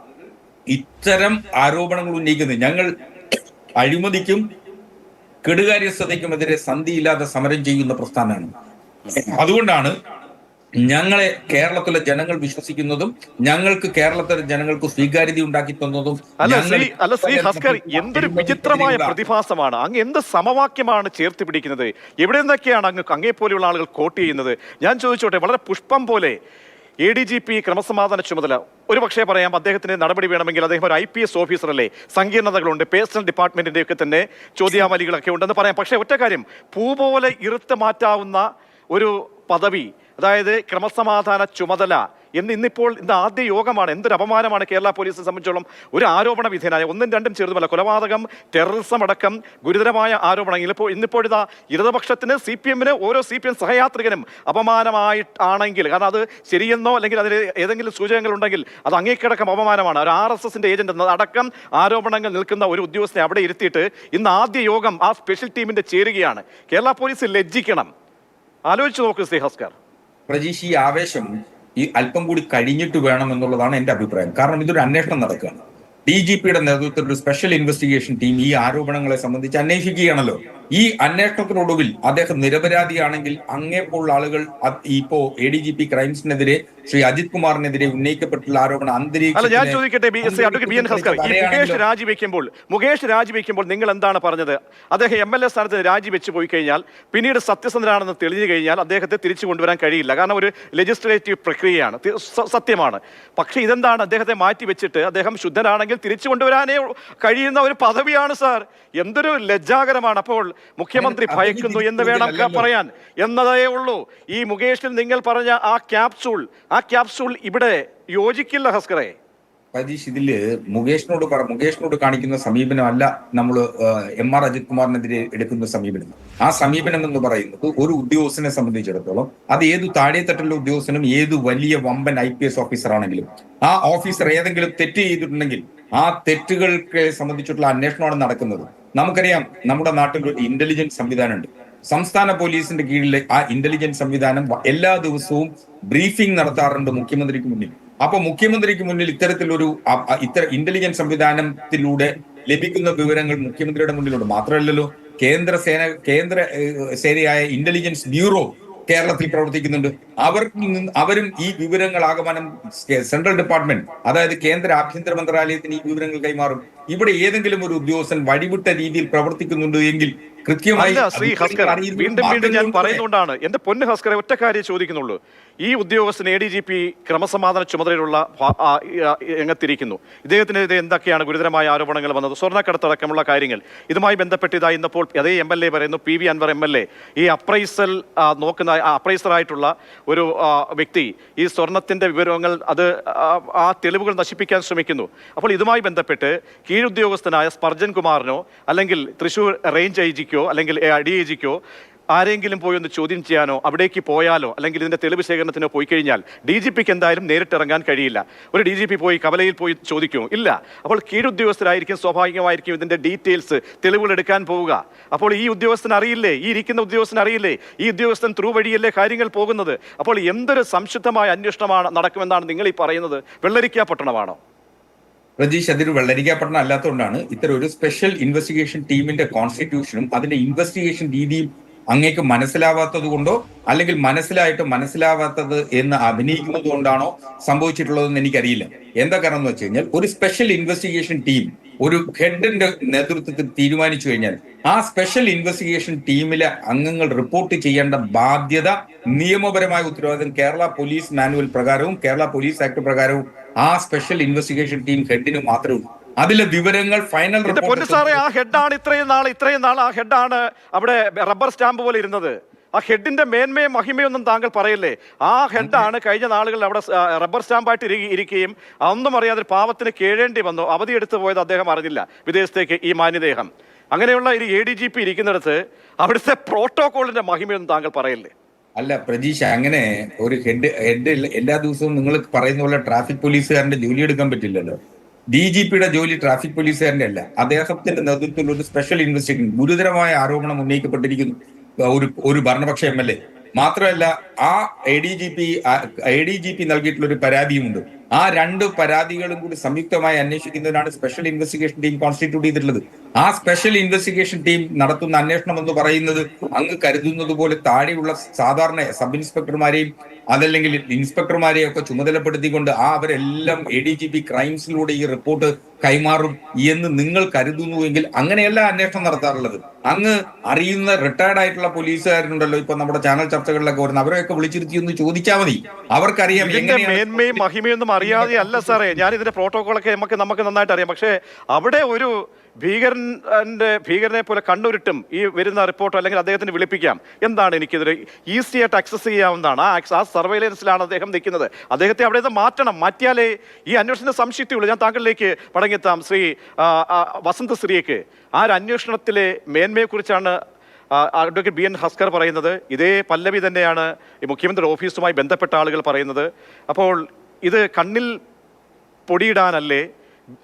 Speaker 3: ഇത്തരം ആരോപണങ്ങൾ ഉന്നയിക്കുന്നത്. ഞങ്ങൾ അഴിമതിക്കും കെടുകാര്യസ്ഥതയ്ക്കുമെതിരെ സന്ധിയില്ലാതെ സമരം ചെയ്യുന്ന പ്രസ്ഥാനമാണ്. അതുകൊണ്ടാണ് ഞങ്ങളെ കേരളത്തിലെ ജനങ്ങൾ വിശ്വസിക്കുന്നതും ഞങ്ങൾക്ക് കേരളത്തിലെ ജനങ്ങൾക്ക് സ്വീകാര്യത ഉണ്ടാക്കി തന്നതും
Speaker 1: അല്ല ശ്രീ അല്ല ശ്രീ ഹസ്കർ എന്തൊരു വിചിത്രമായ പ്രതിഭാസമാണ്. അങ്ങ് എന്ത് സമവാക്യമാണ് ചേർത്ത് പിടിക്കുന്നത്? എവിടെ നിന്നൊക്കെയാണ് അങ്ങ് അങ്ങേ പോലെയുള്ള ആളുകൾ കോട്ട് ചെയ്യുന്നത്? ഞാൻ ചോദിച്ചോട്ടെ വളരെ പുഷ്പം പോലെ എ ഡി ജി പി ക്രമസമാധാന ചുമതല. ഒരുപക്ഷേ പറയാം അദ്ദേഹത്തിന് നടപടി വേണമെങ്കിൽ അദ്ദേഹം ഒരു ഐ പി എസ് ഓഫീസറല്ലേ സങ്കീർണതകളുണ്ട് പേഴ്സണൽ ഡിപ്പാർട്ട്മെന്റിന്റെ ഒക്കെ തന്നെ ചോദ്യാവലികളൊക്കെ ഉണ്ടെന്ന് പറയാം. പക്ഷേ ഒറ്റ കാര്യം പൂ പോലെ ഇറുത്ത് മാറ്റാവുന്ന ഒരു പദവി അതായത് ക്രമസമാധാന ചുമതല എന്ന് ഇന്നിപ്പോൾ ഇന്ന് ആദ്യ യോഗമാണ്. എന്തൊരു അപമാനമാണ് കേരള പോലീസിനെ സംബന്ധിച്ചോളം. ഒരു ആരോപണ വിധേയനായ ഒന്നും രണ്ടും ചെറുതുമല്ല കൊലപാതകം ടെററിസം അടക്കം ഗുരുതരമായ ആരോപണങ്ങൾ. ഇപ്പോൾ ഇന്നിപ്പോഴിതാ ഇടതുപക്ഷത്തിന് സി പി എമ്മിന് ഓരോ സി പി എം സഹയാത്രികനും അപമാനമായിട്ടാണെങ്കിൽ കാരണം അത് ശരിയെന്നോ അല്ലെങ്കിൽ അതിൽ ഏതെങ്കിലും സൂചനകൾ ഉണ്ടെങ്കിൽ അത് അങ്ങേക്കടക്കം അപമാനമാണ്. ഒരു ആർ എസ് എസിന്റെ ഏജന്റ് അടക്കം ആരോപണങ്ങൾ നിൽക്കുന്ന ഒരു ഉദ്യോഗസ്ഥനെ അവിടെ ഇരുത്തിയിട്ട് ഇന്ന് ആദ്യ യോഗം ആ സ്പെഷ്യൽ ടീമിന്റെ ചേരുകയാണ്. കേരള പോലീസ് ലജ്ജിക്കണം. ആലോചിച്ച് നോക്കൂ ശ്രീ ഹസ്കർ.
Speaker 3: പ്രജീഷ് ഈ ആവേശം ഈ അല്പം കൂടി കഴിഞ്ഞിട്ട് വേണം എന്നുള്ളതാണ് എന്റെ അഭിപ്രായം. കാരണം ഇതൊരു അന്വേഷണം നടക്കുകയാണ്. ഡി ജി പിയുടെ നേതൃത്വത്തിൽ ഒരു സ്പെഷ്യൽ ഇൻവെസ്റ്റിഗേഷൻ ടീം ഈ ആരോപണങ്ങളെ സംബന്ധിച്ച് അന്വേഷിക്കുകയാണല്ലോ. ഈ അന്വേഷണത്തിനൊടുവിൽ അദ്ദേഹം നിരപരാധിയാണെങ്കിൽ അങ്ങേപ്പോലുള്ള ആളുകൾ ഇപ്പോ എ ഡി ജി പി ക്രൈംസിനെതിരെ ശ്രീ അജിത് കുമാറിനെതിരെ ഉന്നയിക്കപ്പെട്ടുള്ള ആരോപണം
Speaker 1: അല്ല ഞാൻ ചോദിക്കട്ടെ B S advocate B N Haskar ഈ മുകേഷ്? രാജിവെക്കുമ്പോൾ മുകേഷ് രാജിവെക്കുമ്പോൾ നിങ്ങൾ എന്താണ് പറഞ്ഞത്? അദ്ദേഹം എം എൽ എ സ്ഥാനത്ത് രാജിവെച്ച് പോയി കഴിഞ്ഞാൽ പിന്നീട് സത്യസന്ധനാണെന്ന് തെളിഞ്ഞു കഴിഞ്ഞാൽ അദ്ദേഹത്തെ തിരിച്ചു കൊണ്ടുവരാൻ കഴിയില്ല. കാരണം ഒരു ലെജിസ്ലേറ്റീവ് പ്രക്രിയയാണ് സത്യമാണ്. പക്ഷേ ഇതെന്താണ്? അദ്ദേഹത്തെ മാറ്റി വെച്ചിട്ട് അദ്ദേഹം ശുദ്ധനാണെങ്കിൽ തിരിച്ചു കൊണ്ടുവരാനേ കഴിയുന്ന ഒരു പദവിയാണ് സാർ. എന്തൊരു ലജ്ജാകരമാണ് അപ്പോൾ മുഖ്യമന്ത്രി ഭയക്കുന്നു എന്ന് വേണം പറയാൻ. എന്നതേ ഉള്ളൂ. ഈ മുകേഷിൽ നിങ്ങൾ പറഞ്ഞ ആ ക്യാപ്സൂൾ ആ ക്യാപ്സൂൾ ഇവിടെ യോജിക്കില്ല ഹസ്കറെ.
Speaker 3: സതീഷ് ഇതിൽ മുകേഷിനോട് മുകേഷിനോട് കാണിക്കുന്ന സമീപനമല്ല നമ്മൾ എം ആർ അജിത് കുമാറിനെതിരെ എടുക്കുന്ന സമീപനം. ആ സമീപനം എന്ന് പറയുന്നത് ഒരു ഉദ്യോഗസ്ഥനെ സംബന്ധിച്ചിടത്തോളം അത് ഏത് താഴെത്തട്ടിലുള്ള ഉദ്യോഗസ്ഥനും ഏത് വലിയ വമ്പൻ ഐ പി എസ് ഓഫീസർ ആണെങ്കിലും ആ ഓഫീസർ ഏതെങ്കിലും തെറ്റ് ചെയ്തിട്ടുണ്ടെങ്കിൽ ആ തെറ്റുകൾക്ക് സംബന്ധിച്ചിട്ടുള്ള അന്വേഷണമാണ് നടക്കുന്നത്. നമുക്കറിയാം നമ്മുടെ നാട്ടിൽ ഒരു ഇന്റലിജൻസ് സംവിധാനമുണ്ട്. സംസ്ഥാന പോലീസിന്റെ കീഴിലെ ആ ഇന്റലിജൻസ് സംവിധാനം എല്ലാ ദിവസവും ബ്രീഫിംഗ് നടത്താറുണ്ട് മുഖ്യമന്ത്രിക്ക് മുന്നിൽ. അപ്പൊ മുഖ്യമന്ത്രിക്ക് മുന്നിൽ ഇത്തരത്തിലൊരു ഇത്തരം ഇന്റലിജൻസ് സംവിധാനത്തിലൂടെ ലഭിക്കുന്ന വിവരങ്ങൾ മുഖ്യമന്ത്രിയുടെ മുന്നിലുണ്ട്. മാത്രമല്ലല്ലോ കേന്ദ്ര സേന കേന്ദ്ര സേനയായ ഇന്റലിജൻസ് ബ്യൂറോ കേരളത്തിൽ പ്രവർത്തിക്കുന്നുണ്ട്. അവർ അവരും ഈ വിവരങ്ങൾ ആകമാനം കെ- സെൻട്രൽ ഡിപ്പാർട്ട്മെന്റ് അതായത് കേന്ദ്ര ആഭ്യന്തര മന്ത്രാലയത്തിന് ഈ വിവരങ്ങൾ കൈമാറും. ഇവിടെ ഏതെങ്കിലും ഒരു ഉദ്യോഗസ്ഥൻ വഴിവിട്ട രീതിയിൽ പ്രവർത്തിക്കുന്നുണ്ട് എങ്കിൽ കൃത്യമായി
Speaker 1: ശ്രീ ഹസ്കർ വീണ്ടും വീണ്ടും ഞാൻ. പറയുന്നുകൊണ്ടാണ് എന്റെ പൊന്ന് ഹസ്കറെ ഒറ്റ കാര്യം ചോദിക്കുന്നുള്ളൂ. ഈ ഉദ്യോഗസ്ഥൻ എ ഡി ജി പി ക്രമസമാധാന ചുമതലയുള്ള ആ, രംഗത്തിരിക്കുന്നു. ഇദ്ദേഹത്തിനെതിരെ എന്തൊക്കെയാണ് ഗുരുതരമായ ആരോപണങ്ങൾ വന്നത്? സ്വർണക്കടത്തടക്കമുള്ള കാര്യങ്ങൾ. ഇതുമായി ബന്ധപ്പെട്ട് ഇതാ ഇന്നപ്പോൾ അതേ എം എൽ എ പറയുന്നു P V Anvar M L A ഈ അപ്രൈസൽ നോക്കുന്ന അപ്രൈസർ ആയിട്ടുള്ള ഒരു വ്യക്തി ഈ സ്വർണത്തിന്റെ വിവരങ്ങൾ അത് ആ തെളിവുകൾ നശിപ്പിക്കാൻ ശ്രമിക്കുന്നു. അപ്പോൾ ഇതുമായി ബന്ധപ്പെട്ട് കീഴുദ്യോഗസ്ഥനായ സ്പർജൻ കുമാറിനോ അല്ലെങ്കിൽ തൃശൂർ റേഞ്ച് ഐ ജിക്കോ അല്ലെങ്കിൽ ഡി ഐ ജിക്കോ ആരെങ്കിലും പോയി ഒന്ന് ചോദ്യം ചെയ്യാനോ അവിടേക്ക് പോയാലോ അല്ലെങ്കിൽ ഇതിന്റെ തെളിവ് ശേഖരണത്തിനോ പോയി കഴിഞ്ഞാൽ ഡി ജി പിക്ക് എന്തായാലും നേരിട്ടിറങ്ങാൻ കഴിയില്ല. ഒരു ഡി ജി പി പോയി കവലയിൽ പോയി ചോദിക്കുമോ ഇല്ല. അപ്പോൾ കീഴുദ്യോഗസ്ഥരായിരിക്കും സ്വാഭാവികമായിരിക്കും ഇതിന്റെ ഡീറ്റെയിൽസ് തെളിവുകൾ എടുക്കാൻ പോവുക. അപ്പോൾ ഈ ഉദ്യോഗസ്ഥൻ അറിയില്ലേ? ഈ ഇരിക്കുന്ന ഉദ്യോഗസ്ഥൻ അറിയില്ലേ? ഈ ഉദ്യോഗസ്ഥൻ ത്രൂ വഴിയല്ലേ കാര്യങ്ങൾ പോകുന്നത്? അപ്പോൾ എന്തൊരു സംശുദ്ധമായ അന്വേഷണമാണ് നടക്കുമെന്നാണ് നിങ്ങൾ ഈ പറയുന്നത്? വെള്ളരിക്കാ പട്ടണമാണോ?
Speaker 3: പ്രജീഷ് അതൊരു വെള്ളരിക്കാപട്ടണം അല്ലാത്തതുകൊണ്ടാണ് ഇത്തരം ഒരു സ്പെഷ്യൽ ഇൻവെസ്റ്റിഗേഷൻ ടീമിന്റെ കോൺസ്റ്റിറ്റ്യൂഷനും അതിന്റെ ഇൻവെസ്റ്റിഗേഷൻ രീതിയും അങ്ങേക്ക് മനസ്സിലാവാത്തത് കൊണ്ടോ അല്ലെങ്കിൽ മനസ്സിലായിട്ട് മനസ്സിലാവാത്തത് എന്ന് അഭിനയിക്കുന്നത് കൊണ്ടാണോ സംഭവിച്ചിട്ടുള്ളതെന്ന് എനിക്കറിയില്ല. എന്താ കാരണം എന്ന് വെച്ച് കഴിഞ്ഞാൽ ഒരു സ്പെഷ്യൽ ഇൻവെസ്റ്റിഗേഷൻ ടീം ഒരു ഹെഡിന്റെ നേതൃത്വത്തിൽ തീരുമാനിച്ചു കഴിഞ്ഞാൽ ആ സ്പെഷ്യൽ ഇൻവെസ്റ്റിഗേഷൻ ടീമിലെ അംഗങ്ങൾ റിപ്പോർട്ട് ചെയ്യേണ്ട ബാധ്യത നിയമപരമായ ഉത്തരവാദിത്തം കേരള പോലീസ് മാനുവൽ പ്രകാരവും കേരള പോലീസ് ആക്ട് പ്രകാരവും ആ സ്പെഷ്യൽ ഇൻവെസ്റ്റിഗേഷൻ ടീം ഹെഡിന് മാത്രമേ ഉള്ളൂ. അതിലെ വിവരങ്ങൾ ഫൈനൽ
Speaker 1: പൊന്നു സാറേ ആ ഹെഡാണ് ഇത്രയും നാൾ ഇത്രയും നാൾ ആ ഹെഡാണ് അവിടെ റബ്ബർ സ്റ്റാമ്പ് പോലെ ഇരുന്നത്. ആ ഹെഡിന്റെ മേന്മയും മഹിമയൊന്നും താങ്കൾ പറയില്ലേ? ആ ഹെഡാണ് കഴിഞ്ഞ നാളുകളിൽ അവിടെ റബ്ബർ സ്റ്റാമ്പായിട്ട് ഇരി- ഇരിക്കുകയും അതൊന്നും അറിയാതെ പാവത്തിന് കേഴേണ്ടി വന്നു. അവധി എടുത്തു പോയത് അദ്ദേഹം അറിഞ്ഞില്ല. വിദേശത്തേക്ക് ഈ മാന്യദേഹം. അങ്ങനെയുള്ള ഒരു എ ഡി ജി പി ഇരിക്കുന്നിടത്ത് അവിടുത്തെ പ്രോട്ടോകോളിന്റെ മഹിമയൊന്നും താങ്കൾ പറയല്ലേ?
Speaker 3: അല്ല പ്രജീഷ് അങ്ങനെ ഒരു ഹെഡ് ഹെഡ് എല്ലാ ദിവസവും നിങ്ങൾ പറയുന്ന പോലെ ട്രാഫിക് പോലീസുകാരന്റെ ജോലി എടുക്കാൻ പറ്റില്ലല്ലോ. ഡി ജി പിയുടെ ജോലി ട്രാഫിക് പോലീസുകാരന്റെ അല്ല. അദ്ദേഹത്തിന്റെ നേതൃത്വത്തിൽ ഒരു സ്പെഷ്യൽ ഇൻവെസ്റ്റിഗേഷൻ ഗുരുതരമായ ആരോപണം ഉന്നയിക്കപ്പെട്ടിരിക്കുന്നു. ഒരു ഒരു ഭരണപക്ഷ എം എൽ എ മാത്രമല്ല ആ A D G P A D G P നൽകിയിട്ടുള്ള ഒരു പരാതിയുമുണ്ട്. ആ രണ്ട് പരാതികളും കൂടി സംയുക്തമായി അന്വേഷിക്കുന്നതിനാണ് സ്പെഷ്യൽ ഇൻവെസ്റ്റിഗേഷൻ ടീം കോൺസ്റ്റിറ്റ്യൂട്ട് ചെയ്തിട്ടുള്ളത്. ആ സ്പെഷ്യൽ ഇൻവെസ്റ്റിഗേഷൻ ടീം നടത്തുന്ന അന്വേഷണം എന്ന് പറയുന്നത് അങ്ങ് കരുതുന്നത് പോലെ താഴെയുള്ള സാധാരണ സബ് ഇൻസ്പെക്ടർമാരെയും അതല്ലെങ്കിൽ ഇൻസ്പെക്ടർമാരെയൊക്കെ ചുമതലപ്പെടുത്തിക്കൊണ്ട് ആ അവരെല്ലാം എ ഡി ജി പി ക്രൈംസിലൂടെ ഈ റിപ്പോർട്ട് കൈമാറും എന്ന് നിങ്ങൾ കരുതുന്നുവെങ്കിൽ അങ്ങനെയല്ല അന്വേഷണം നടത്താറുള്ളത്. അങ്ങ് അറിയുന്ന റിട്ടയർഡ് ആയിട്ടുള്ള പോലീസുകാരുണ്ടല്ലോ ഇപ്പൊ നമ്മുടെ ചാനൽ ചർച്ചകളിലൊക്കെ വരുന്ന. അവരെയൊക്കെ വിളിച്ചിരുത്തി ഒന്ന് ചോദിച്ചാൽ മതി. അവർക്കറിയാം
Speaker 1: മേന്മയും മഹിമയൊന്നും അറിയാതെ അല്ല സാറേ. ഞാൻ ഇതിന്റെ പ്രോട്ടോകോളൊക്കെ നമുക്ക് നമുക്ക് നന്നായിട്ട് അറിയാം. പക്ഷേ അവിടെ ഒരു ഭീകരന്റെ ഭീകരനെ പോലെ കണ്ണുരുട്ടും ഈ വരുന്ന റിപ്പോർട്ടോ അല്ലെങ്കിൽ അദ്ദേഹത്തിന് വിളിപ്പിക്കാം. എന്താണ് എനിക്കിതൊരു ഈസി ആയിട്ട് ആക്സസ് ചെയ്യാവുന്നതാണ്. ആ സർവൈലൻസിലാണ് അദ്ദേഹം നിൽക്കുന്നത്. അദ്ദേഹത്തെ അവിടെ നിന്ന് മാറ്റണം. മാറ്റിയാലേ ഈ അന്വേഷണത്തിന് സംശയത്തുള്ളൂ ഞാൻ താങ്കളിലേക്ക് മടങ്ങിയെത്താം. ശ്രീ വസന്ത് ശ്രീയ്ക്ക് ആ ഒരു അന്വേഷണത്തിലെ മേന്മയെക്കുറിച്ചാണ് അഡ്വക്കേറ്റ് ബി എൻ ഹസ്കർ പറയുന്നത്. ഇതേ പല്ലവി തന്നെയാണ് ഈ മുഖ്യമന്ത്രി ഓഫീസുമായി ബന്ധപ്പെട്ട ആളുകൾ പറയുന്നത്. അപ്പോൾ ഇത് കണ്ണിൽ പൊടിയിടാനല്ലേ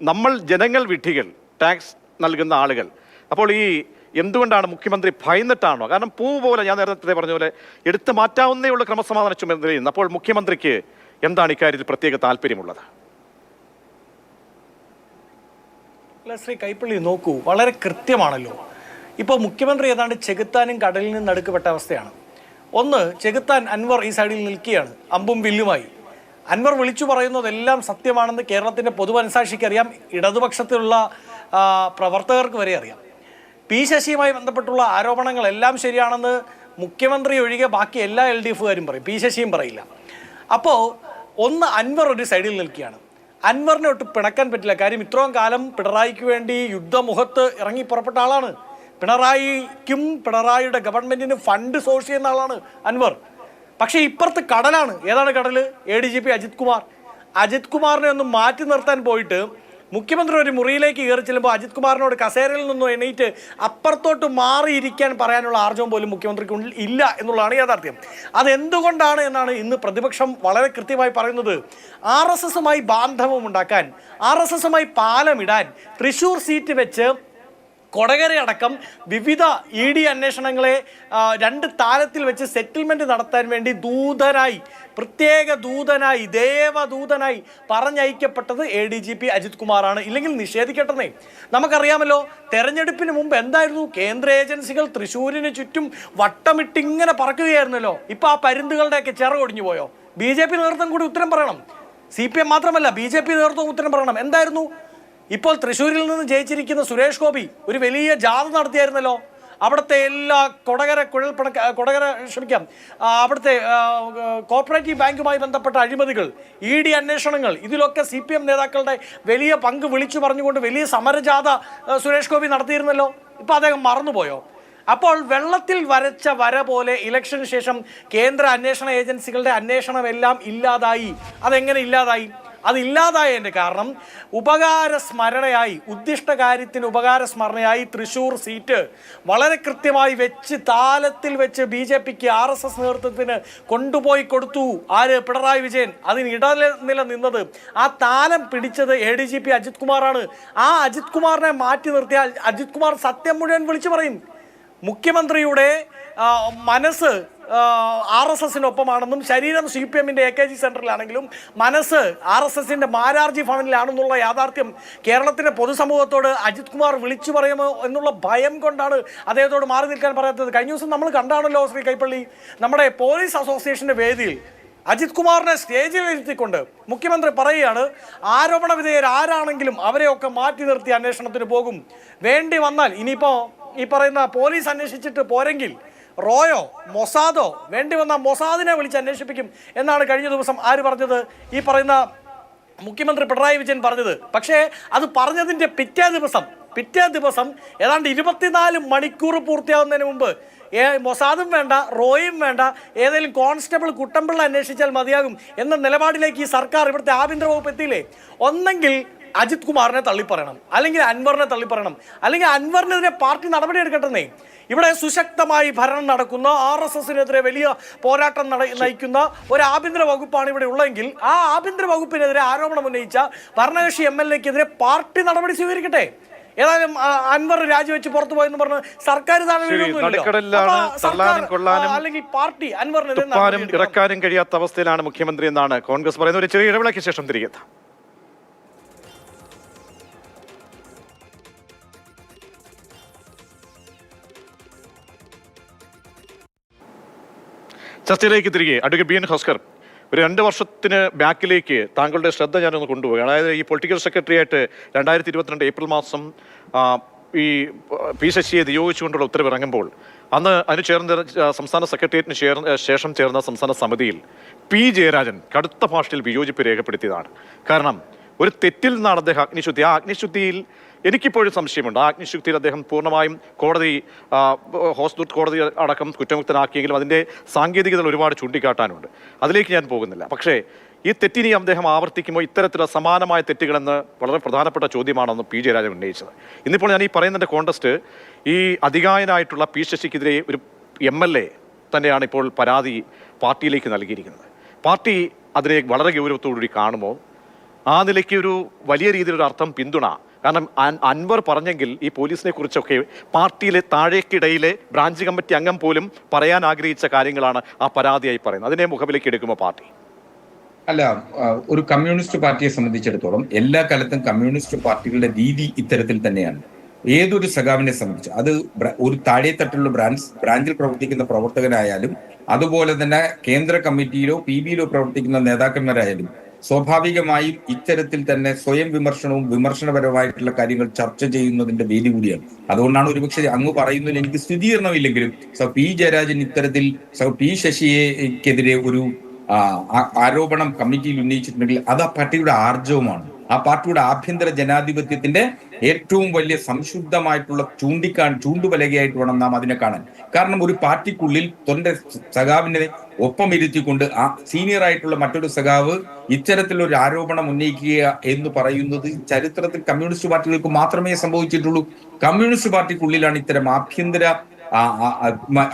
Speaker 1: നമ്മൾ ജനങ്ങൾ വിഡ്ഢികൾ. ടാക്സ് നൽകുന്ന ആളുകൾ. അപ്പോൾ ഈ എന്തുകൊണ്ടാണ് മുഖ്യമന്ത്രി ഭയന്നിട്ടാണോ? കാരണം പൂ പോലെ ഞാൻ നേരത്തെ പറഞ്ഞ പോലെ എടുത്തു മാറ്റാവുന്നേ ഉള്ള ക്രമസമാധാന നിന്ന്. അപ്പോൾ മുഖ്യമന്ത്രിക്ക് എന്താണ് ഇക്കാര്യത്തിൽ പ്രത്യേക താല്പര്യമുള്ളത്?
Speaker 2: ശ്രീ കൈപ്പള്ളി നോക്കൂ വളരെ കൃത്യമാണല്ലോ. ഇപ്പോൾ മുഖ്യമന്ത്രി ഏതാണ്ട് ചെകുത്താനും കടലിൽ നിന്ന് നടുക്കപ്പെട്ട അവസ്ഥയാണ്. ഒന്ന് ചെകുത്താൻ അൻവർ ഈ സൈഡിൽ നിൽക്കുകയാണ് അമ്പും വില്ലുമായി. അൻവർ വിളിച്ചു പറയുന്നതെല്ലാം സത്യമാണെന്ന് കേരളത്തിന്റെ പൊതുവനസാക്ഷിക്ക് അറിയാം ഇടതുപക്ഷത്തിലുള്ള പ്രവർത്തകർക്ക് വരെ അറിയാം. പി ശശിയുമായി ബന്ധപ്പെട്ടുള്ള ആരോപണങ്ങളെല്ലാം ശരിയാണെന്ന് മുഖ്യമന്ത്രി ഒഴികെ ബാക്കി എല്ലാ എൽ ഡി എഫുകാരും പറയും. പി ശശിയും പറയില്ല. അപ്പോൾ ഒന്ന് അൻവർ ഒരു സൈഡിൽ നിൽക്കുകയാണ്. അൻവറിനെ ഒട്ട് പിണക്കാൻ പറ്റില്ല. കാര്യം ഇത്രയും കാലം പിണറായിക്ക് വേണ്ടി യുദ്ധമുഖത്ത് ഇറങ്ങി പുറപ്പെട്ട ആളാണ്. പിണറായിക്കും പിണറായിയുടെ ഗവൺമെന്റിന് ഫണ്ട് സോഴ്സ് ചെയ്യുന്ന ആളാണ് അൻവർ. പക്ഷേ ഇപ്പുറത്ത് കടലാണ്. ഏതാണ് കടൽ? A D G P Ajith Kumar. Ajith കുമാറിനെ ഒന്ന് മാറ്റി നിർത്താൻ പോയിട്ട് മുഖ്യമന്ത്രി ഒരു മുറിയിലേക്ക് കയറി ചെല്ലുമ്പോൾ അജിത് കുമാറിനോട് കസേരയിൽ നിന്നും എണീറ്റ് അപ്പുറത്തോട്ട് മാറിയിരിക്കാൻ പറയാനുള്ള ആർജവം പോലും മുഖ്യമന്ത്രിക്ക് ഇല്ല എന്നുള്ളതാണ് യാഥാർത്ഥ്യം. അതെന്തുകൊണ്ടാണ് എന്നാണ് ഇന്ന് പ്രതിപക്ഷം വളരെ കൃത്യമായി പറയുന്നത്. ആർ എസ് എസുമായി ബാന്ധവം ഉണ്ടാക്കാൻ ആർ എസ് എസുമായി പാലമിടാൻ തൃശൂർ സീറ്റ് വെച്ച് കൊടകരയടക്കം വിവിധ ഇ ഡി അന്വേഷണങ്ങളെ രണ്ട് താരത്തിൽ വെച്ച് സെറ്റിൽമെന്റ് നടത്താൻ വേണ്ടി ദൂതനായി പ്രത്യേക ദൂതനായി ദേവദൂതനായി പറഞ്ഞയക്കപ്പെട്ടത് A D G P Ajith കുമാറാണ്. ഇല്ലെങ്കിൽ നിഷേധിക്കട്ടെന്നേ. നമുക്കറിയാമല്ലോ തെരഞ്ഞെടുപ്പിന് മുമ്പ് എന്തായിരുന്നു? കേന്ദ്ര ഏജൻസികൾ തൃശ്ശൂരിന് ചുറ്റും വട്ടമിട്ടിങ്ങനെ പറക്കുകയായിരുന്നല്ലോ. ഇപ്പോൾ ആ പരുന്തുകളുടെയൊക്കെ ചിറകൊടിഞ്ഞു പോയോ? ബി ജെ പി നേതൃത്വം കൂടി ഉത്തരം പറയണം. സി പി എം മാത്രമല്ല ബി ജെ പി നേതൃത്വം ഉത്തരം പറയണം. എന്തായിരുന്നു? ഇപ്പോൾ തൃശ്ശൂരിൽ നിന്ന് ജയിച്ചിരിക്കുന്ന സുരേഷ് ഗോപി ഒരു വലിയ ജാഥ നടത്തിയായിരുന്നല്ലോ. അവിടുത്തെ എല്ലാ കൊടകര കുഴൽപ്പണക്ക കൊടകര ക്ഷമിക്കാം. അവിടുത്തെ കോപ്പറേറ്റീവ് ബാങ്കുമായി ബന്ധപ്പെട്ട അഴിമതികൾ ഇ ഡി അന്വേഷണങ്ങൾ ഇതിലൊക്കെ സി പി എം നേതാക്കളുടെ വലിയ പങ്ക് വിളിച്ചു പറഞ്ഞുകൊണ്ട് വലിയ സമരജാഥ സുരേഷ് ഗോപി നടത്തിയിരുന്നല്ലോ. ഇപ്പം അദ്ദേഹം മറന്നുപോയോ? അപ്പോൾ വെള്ളത്തിൽ വരച്ച വര പോലെ ഇലക്ഷന് ശേഷം കേന്ദ്ര അന്വേഷണ ഏജൻസികളുടെ അന്വേഷണമെല്ലാം ഇല്ലാതായി. അതെങ്ങനെ ഇല്ലാതായി? അത് എന്റെ കാരണം ഉപകാര സ്മരണയായി ഉദ്ദിഷ്ട കാര്യത്തിന് ഉപകാര സ്മരണയായി തൃശ്ശൂർ സീറ്റ് വളരെ കൃത്യമായി വെച്ച് താലത്തിൽ വെച്ച് ബി ജെ പിക്ക് ആർ എസ് എസ് നേതൃത്വത്തിന് കൊണ്ടുപോയി കൊടുത്തു. ആര്? പിണറായി വിജയൻ. അതിന് ഇടനില നിന്നത് ആ താലം പിടിച്ചത് A D G P Ajith കുമാറാണ്. ആ അജിത് കുമാറിനെ മാറ്റി നിർത്തിയാൽ അജിത് കുമാർ സത്യം മുഴുവൻ വിളിച്ചു പറയും. മുഖ്യമന്ത്രിയുടെ മനസ്സ് ആർ എസ് എസിനൊപ്പമാണെന്നും ശരീരം സി പി എമ്മിന്റെ എ കെ ജി സെന്ററിലാണെങ്കിലും മനസ്സ് ആർ എസ് എസിന്റെ മാരാർജി ഭവനിലാണെന്നുള്ള യാഥാർത്ഥ്യം കേരളത്തിന്റെ പൊതുസമൂഹത്തോട് അജിത് കുമാർ വിളിച്ചു പറയുമോ എന്നുള്ള ഭയം കൊണ്ടാണ് അദ്ദേഹത്തോട് മാറി നിൽക്കാൻ പറയാത്തത്. കഴിഞ്ഞ ദിവസം നമ്മൾ കണ്ടാണല്ലോ ശ്രീ കൈപ്പള്ളി നമ്മുടെ പോലീസ് അസോസിയേഷന്റെ വേദിയിൽ അജിത് കുമാറിനെ സ്റ്റേജിൽ ഇരുത്തിക്കൊണ്ട് മുഖ്യമന്ത്രി പറയുകയാണ് ആരോപണ വിധേയർ ആരാണെങ്കിലും അവരെയൊക്കെ മാറ്റി നിർത്തി അന്വേഷണത്തിന് പോകും. വേണ്ടി വന്നാൽ ഇനിയിപ്പോൾ ഈ പറയുന്ന പോലീസ് അന്വേഷിച്ചിട്ട് പോരെങ്കിൽ റോയോ മൊസാദോ വേണ്ടി വന്ന മൊസാദിനെ വിളിച്ച് അന്വേഷിപ്പിക്കും എന്നാണ് കഴിഞ്ഞ ദിവസം ആര് പറഞ്ഞത്? ഈ പറയുന്ന മുഖ്യമന്ത്രി പിണറായി വിജയൻ പറഞ്ഞത്. പക്ഷേ അത് പറഞ്ഞതിന്റെ പിറ്റേ ദിവസം പിറ്റേ ദിവസം ഏതാണ്ട് ഇരുപത്തിനാല് മണിക്കൂർ പൂർത്തിയാവുന്നതിന് മുമ്പ് ഏ മൊസാദും വേണ്ട റോയും വേണ്ട ഏതെങ്കിലും കോൺസ്റ്റബിൾ കുട്ടമ്പിള്ള അന്വേഷിച്ചാൽ മതിയാകും എന്ന നിലപാടിലേക്ക് ഈ സർക്കാർ ഇവിടുത്തെ ആഭ്യന്തര വകുപ്പ് എത്തിയില്ലേ? ഒന്നെങ്കിൽ അജിത് കുമാറിനെ തള്ളിപ്പറയണം അല്ലെങ്കിൽ അൻവറിനെ തള്ളിപ്പറയണം അല്ലെങ്കിൽ അൻവറിനെതിരെ പാർട്ടി നടപടി എടുക്കട്ടെന്നേ ഇവിടെ സുശക്തമായി ഭരണം നടക്കുന്ന ആർ എസ് എസിനെതിരെ വലിയ പോരാട്ടം നയിക്കുന്ന ഒരു ആഭ്യന്തര വകുപ്പാണ് ഇവിടെ ഉള്ളതെങ്കിൽ ആ ആഭ്യന്തര വകുപ്പിനെതിരെ ആരോപണം ഉന്നയിച്ച ഭരണകക്ഷി എം എൽ എക്കെതിരെ പാർട്ടി നടപടി സ്വീകരിക്കട്ടെ? ഏതായാലും അൻവർ രാജിവെച്ച് പുറത്തു പോയെന്ന് പറഞ്ഞ് സർക്കാർ അല്ലെങ്കിൽ പാർട്ടി അൻവറിനെതിരെ
Speaker 1: ഇറക്കാനും കഴിയാത്ത അവസ്ഥയിലാണ് മുഖ്യമന്ത്രി എന്നാണ് കോൺഗ്രസ് പറയുന്നത്. ഒരു ചെറിയ ഇടവേളയ്ക്ക് ശേഷം തിരികെ ചർച്ചയിലേക്ക് തിരികെ അഡ്വക്കേറ്റ് ബി എൻ ഹസ്കർ ഒരു രണ്ട് വർഷത്തിന് ബാക്കിലേക്ക് താങ്കളുടെ ശ്രദ്ധ ഞാനൊന്ന് കൊണ്ടുപോയി അതായത് ഈ പൊളിറ്റിക്കൽ സെക്രട്ടറി ആയിട്ട് രണ്ടായിരത്തി ഇരുപത്തിരണ്ട് ഏപ്രിൽ മാസം ഈ പി ശശിയെ നിയോഗിച്ചുകൊണ്ടുള്ള ഉത്തരവ് ഇറങ്ങുമ്പോൾ അന്ന് അതിന് ചേർന്ന സംസ്ഥാന സെക്രട്ടേറിയറ്റിന് ചേർന്ന ശേഷം ചേർന്ന സംസ്ഥാന സമിതിയിൽ പി ജയരാജൻ കടുത്ത ഭാഷയിൽ വിയോജിപ്പ് രേഖപ്പെടുത്തിയതാണ്. കാരണം ഒരു തെറ്റിൽ നിന്നാണ് അദ്ദേഹം അഗ്നിശുദ്ധി. ആ അഗ്നിശുദ്ധിയിൽ എനിക്കിപ്പോഴും സംശയമുണ്ട്. ആ അഗ്നിശുദ്ധിയിൽ അദ്ദേഹം പൂർണമായും കോടതി ആ, കോടതി അടക്കം കുറ്റമുക്തനാക്കിയെങ്കിലും അതിന്റെ സാങ്കേതികതകൾ ഒരുപാട് ചൂണ്ടിക്കാട്ടാനുണ്ട്. അതിലേക്ക് ഞാൻ പോകുന്നില്ല. പക്ഷേ ഈ തെറ്റിനി അദ്ദേഹം ആവർത്തിക്കുമ്പോൾ ഇത്തരത്തിലുള്ള സമാനമായ തെറ്റുകളെന്ന് വളരെ പ്രധാനപ്പെട്ട ചോദ്യമാണെന്ന് പി. ജയരാജൻ ഉന്നയിച്ചത്. ഇന്നിപ്പോൾ ഞാൻ ഈ പറയുന്നതിന്റെ കോണ്ടസ്റ്റ് ഈ അധികായനായിട്ടുള്ള പി. ശശിക്കെതിരെ ഒരു എം എൽ എ തന്നെയാണ് ഇപ്പോൾ പരാതി പാർട്ടിയിലേക്ക് നൽകിയിരിക്കുന്നത്. പാർട്ടി അതിനെ വളരെ ഗൗരവത്തോടുകൂടി കാണുമോ? ആ നിലയ്ക്ക് ഒരു വലിയ രീതിയിലൊരു അർത്ഥം പിന്തുണ. കാരണം അൻവർ പറഞ്ഞെങ്കിൽ ഈ പോലീസിനെ കുറിച്ചൊക്കെ പാർട്ടിയിലെ താഴേക്കിടയിലെ ബ്രാഞ്ച് കമ്മിറ്റി അംഗം പോലും പറയാൻ ആഗ്രഹിച്ച കാര്യങ്ങളാണ് ആ പരാതിയായി പറയുന്നത്. അതിനെ മുഖവിലേക്ക് എടുക്കുമ്പോൾ പാർട്ടി?
Speaker 3: അല്ല ഒരു കമ്മ്യൂണിസ്റ്റ് പാർട്ടിയെ സംബന്ധിച്ചിടത്തോളം എല്ലാ കാലത്തും കമ്മ്യൂണിസ്റ്റ് പാർട്ടികളുടെ രീതി ഇത്തരത്തിൽ തന്നെയാണ്. ഏതൊരു സഖാവിനെ സംബന്ധിച്ച് അത് ഒരു താഴെത്തട്ടിലുള്ള ബ്രാഞ്ച് ബ്രാഞ്ചിൽ പ്രവർത്തിക്കുന്ന പ്രവർത്തകരായാലും അതുപോലെ തന്നെ കേന്ദ്ര കമ്മിറ്റിയിലോ പി ബിയിലോ പ്രവർത്തിക്കുന്ന നേതാക്കന്മാരായാലും സ്വാഭാവികമായും ഇത്തരത്തിൽ തന്നെ സ്വയം വിമർശനവും വിമർശനപരമായിട്ടുള്ള കാര്യങ്ങൾ ചർച്ച ചെയ്യുന്നതിന്റെ വേദി കൂടിയാണ്. അതുകൊണ്ടാണ് ഒരുപക്ഷെ അങ്ങ് പറയുന്നതിൽ എനിക്ക് സ്ഥിരീകരണമില്ലെങ്കിലും സർ പി ജയരാജൻ ഇത്തരത്തിൽ സർ പി ശശിയെക്കെതിരെ ഒരു ആരോപണം കമ്മിറ്റിയിൽ ഉന്നയിച്ചിട്ടുണ്ടെങ്കിൽ അത് ആ പാർട്ടിയുടെ ആർജവമാണ്. ആ പാർട്ടിയുടെ ആഭ്യന്തര ജനാധിപത്യത്തിന്റെ ഏറ്റവും വലിയ സംശുദ്ധമായിട്ടുള്ള ചൂണ്ടിക്കാൻ ചൂണ്ടുപലകയായിട്ട് വേണം നാം അതിനെ കാണാൻ. കാരണം ഒരു പാർട്ടിക്കുള്ളിൽ തൊന്റെ സഖാവിനെ ഒപ്പം ഇരുത്തിക്കൊണ്ട് ആ സീനിയർ ആയിട്ടുള്ള മറ്റൊരു സഖാവ് ഇത്തരത്തിലൊരു ആരോപണം ഉന്നയിക്കുക എന്ന് പറയുന്നത് ചരിത്രത്തിൽ കമ്മ്യൂണിസ്റ്റ് പാർട്ടികൾക്ക് മാത്രമേ സംഭവിച്ചിട്ടുള്ളൂ. കമ്മ്യൂണിസ്റ്റ് പാർട്ടിക്കുള്ളിലാണ് ഇത്തരം ആഭ്യന്തര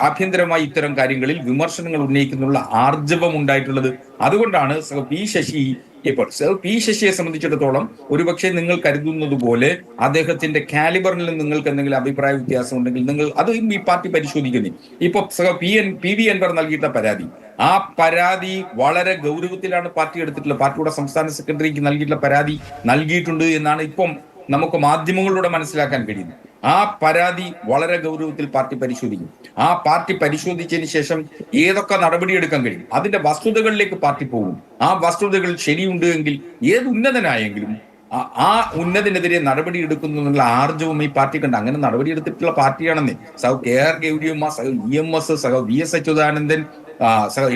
Speaker 3: ആഭ്യന്തരമായി ഇത്തരം കാര്യങ്ങളിൽ വിമർശനങ്ങൾ ഉന്നയിക്കുന്നുള്ള ആർജവം ഉണ്ടായിട്ടുള്ളത്. അതുകൊണ്ടാണ് പി ശശി ഇപ്പോൾ സർ പി ശശിയെ സംബന്ധിച്ചിടത്തോളം ഒരുപക്ഷെ നിങ്ങൾ കരുതുന്നത് പോലെ അദ്ദേഹത്തിന്റെ കാലിബറിൽ നിങ്ങൾക്ക് എന്തെങ്കിലും അഭിപ്രായ വ്യത്യാസം ഉണ്ടെങ്കിൽ നിങ്ങൾ അത് ഈ പാർട്ടി പരിശോധിക്കുന്നു. ഇപ്പൊ P N P V Anvar നൽകിയിട്ട പരാതി. ആ പരാതി വളരെ ഗൗരവത്തിലാണ് പാർട്ടി എടുത്തിട്ടുള്ളത്. പാർട്ടിയുടെ സംസ്ഥാന സെക്രട്ടറിക്ക് നൽകിയിട്ടുള്ള പരാതി നൽകിയിട്ടുണ്ട് എന്നാണ് ഇപ്പം നമുക്ക് മാധ്യമങ്ങളിലൂടെ മനസ്സിലാക്കാൻ കഴിയുന്നത്. ആ പരാതി വളരെ ഗൗരവത്തിൽ പാർട്ടി പരിശോധിക്കും. ആ പാർട്ടി പരിശോധിച്ചതിന് ശേഷം ഏതൊക്കെ നടപടിയെടുക്കാൻ കഴിയും? അതിന്റെ വസ്തുതകളിലേക്ക് പാർട്ടി പോകും. ആ വസ്തുതകൾ ശരിയുണ്ട് എങ്കിൽ ഏത് ഉന്നതനായെങ്കിലും ആ- ഉന്നതിനെതിരെ നടപടി എടുക്കുന്നു എന്നുള്ള ആർജവും ഈ പാർട്ടിക്കുണ്ട് അങ്ങനെ നടപടി എടുത്തിട്ടുള്ള പാർട്ടിയാണെന്നേ. സഹ കെ ആർ ഗൗരിയമ്മ സഹ ഇ എം എസ് സഹ V S Achuthanandan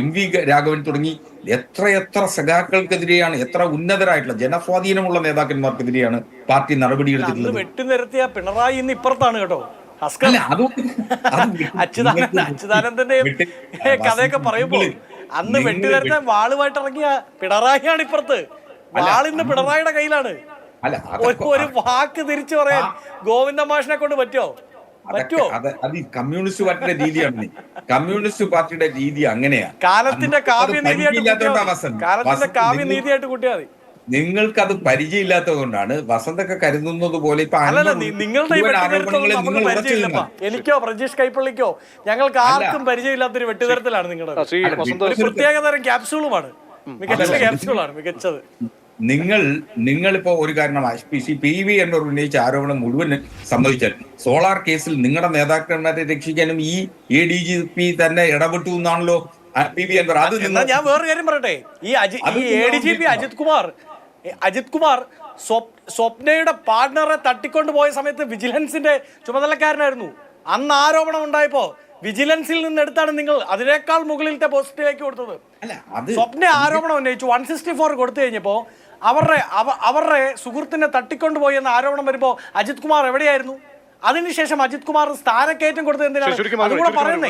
Speaker 3: M V Raghavan തുടങ്ങി. എത്ര എത്ര സഖാക്കൾക്കെതിരെയാണ് എത്ര ഉന്നതരായിട്ടുള്ള ജനസ്വാധീനമുള്ള നേതാക്കന്മാർക്കെതിരെയാണ് പാർട്ടി നടപടി എടുത്തിട്ടുള്ളത്?
Speaker 2: വെട്ടിനിരത്തിയ പിണറായി ഇന്ന് ഇപ്പുറത്താണ് കേട്ടോ. അച്യുതാനന്ദ അച്യുതാനന്ദന്റെ കഥയൊക്കെ
Speaker 3: പറയുമ്പോൾ
Speaker 2: അന്ന്
Speaker 3: നിങ്ങൾ
Speaker 2: വെട്ടിനിരത്താൻ വാളുമായിട്ട് ഇറങ്ങിയ പിണറായിയാണ് ഇപ്പുറത്ത്. വാളിന്ന് പിണറായിയുടെ കയ്യിലാണ്.
Speaker 3: അല്ല
Speaker 2: ഒരു വാക്ക് തിരിച്ചു പറയാൻ ഗോവിന്ദ മാഷിനെ കൊണ്ട്
Speaker 3: പറ്റോ
Speaker 2: പറ്റുമോ?
Speaker 3: അത് കമ്മ്യൂണിസ്റ്റ് പാർട്ടിയുടെ രീതിയാണ്. കമ്മ്യൂണിസ്റ്റ് പാർട്ടിയുടെ രീതി അങ്ങനെയാ.
Speaker 2: കാലത്തിന്റെ. കാലത്തിന്റെ കാവ്യനീതിയായിട്ട് കൂട്ടിയാൽ മതി.
Speaker 3: നിങ്ങൾക്ക് അത് പരിചയമില്ലാത്തതുകൊണ്ടാണ് വസന്തൊക്കെ കരുതുന്നത് പോലെ ഇപ്പൊ
Speaker 2: നിങ്ങളുടെ എനിക്കോ പ്രജീഷ് കൈപ്പള്ളിക്കോ ഞങ്ങൾക്ക് ആർക്കും പരിചയമില്ലാത്തൊരു വെട്ടിനിരത്തിലാണ് നിങ്ങളുടെ
Speaker 1: ശ്രീ
Speaker 3: അല്ല,
Speaker 1: വസന്ത്
Speaker 2: പ്രത്യേക തരം ക്യാപ്സ്യൂളുമാണ്. മികച്ച ക്യാപ്സ്യൂളാണ് മികച്ചത്.
Speaker 3: നിങ്ങൾ നിങ്ങളിപ്പോ ഒരു കാരണമായി പി സി പി വി എന്നവർ ഉന്നയിച്ച ആരോപണം മുഴുവൻ സംഭവിച്ചാൽ സോളാർ കേസിൽ നിങ്ങളുടെ നേതാക്കന്മാരെ രക്ഷിക്കാനും ഈ എ ഡി ജി പി തന്നെ ഇടപെട്ടു എന്നാണല്ലോ പി വി അൻവർ അത്
Speaker 2: ഞാൻ വേറെ കാര്യം പറയട്ടെ? ഈ അജി ഈ A D G P Ajith Kumar Ajith Kumar സ്വപ്നയുടെ പാർട്ണറെ തട്ടിക്കൊണ്ട് പോയ സമയത്ത് വിജിലൻസിന്റെ ചുമതലക്കാരനായിരുന്നു. അന്ന് ആരോപണം ഉണ്ടായപ്പോ വിജിലൻസിൽ നിന്ന് എടുത്താണ് നിങ്ങൾ അതിനേക്കാൾ മുകളിലത്തെ പോസ്റ്റിലേക്ക് കൊടുത്തത്.
Speaker 3: അല്ല
Speaker 2: സ്വപ്ന ആരോപണം ഉന്നയിച്ചു. വൺ സിക്സ്റ്റി ഫോർ കൊടുത്തു കഴിഞ്ഞപ്പോ അവരുടെ അവ- അവരുടെ സുഹൃത്തിനെ തട്ടിക്കൊണ്ടുപോയി എന്ന ആരോപണം വരുമ്പോൾ അജിത് കുമാർ എവിടെയായിരുന്നു? അതിനുശേഷം അജിത് കുമാർ സ്ഥാനക്കയറ്റം കൊടുത്തത് എന്തിനാണ്? അതുകൂടെ പറയുന്നേ.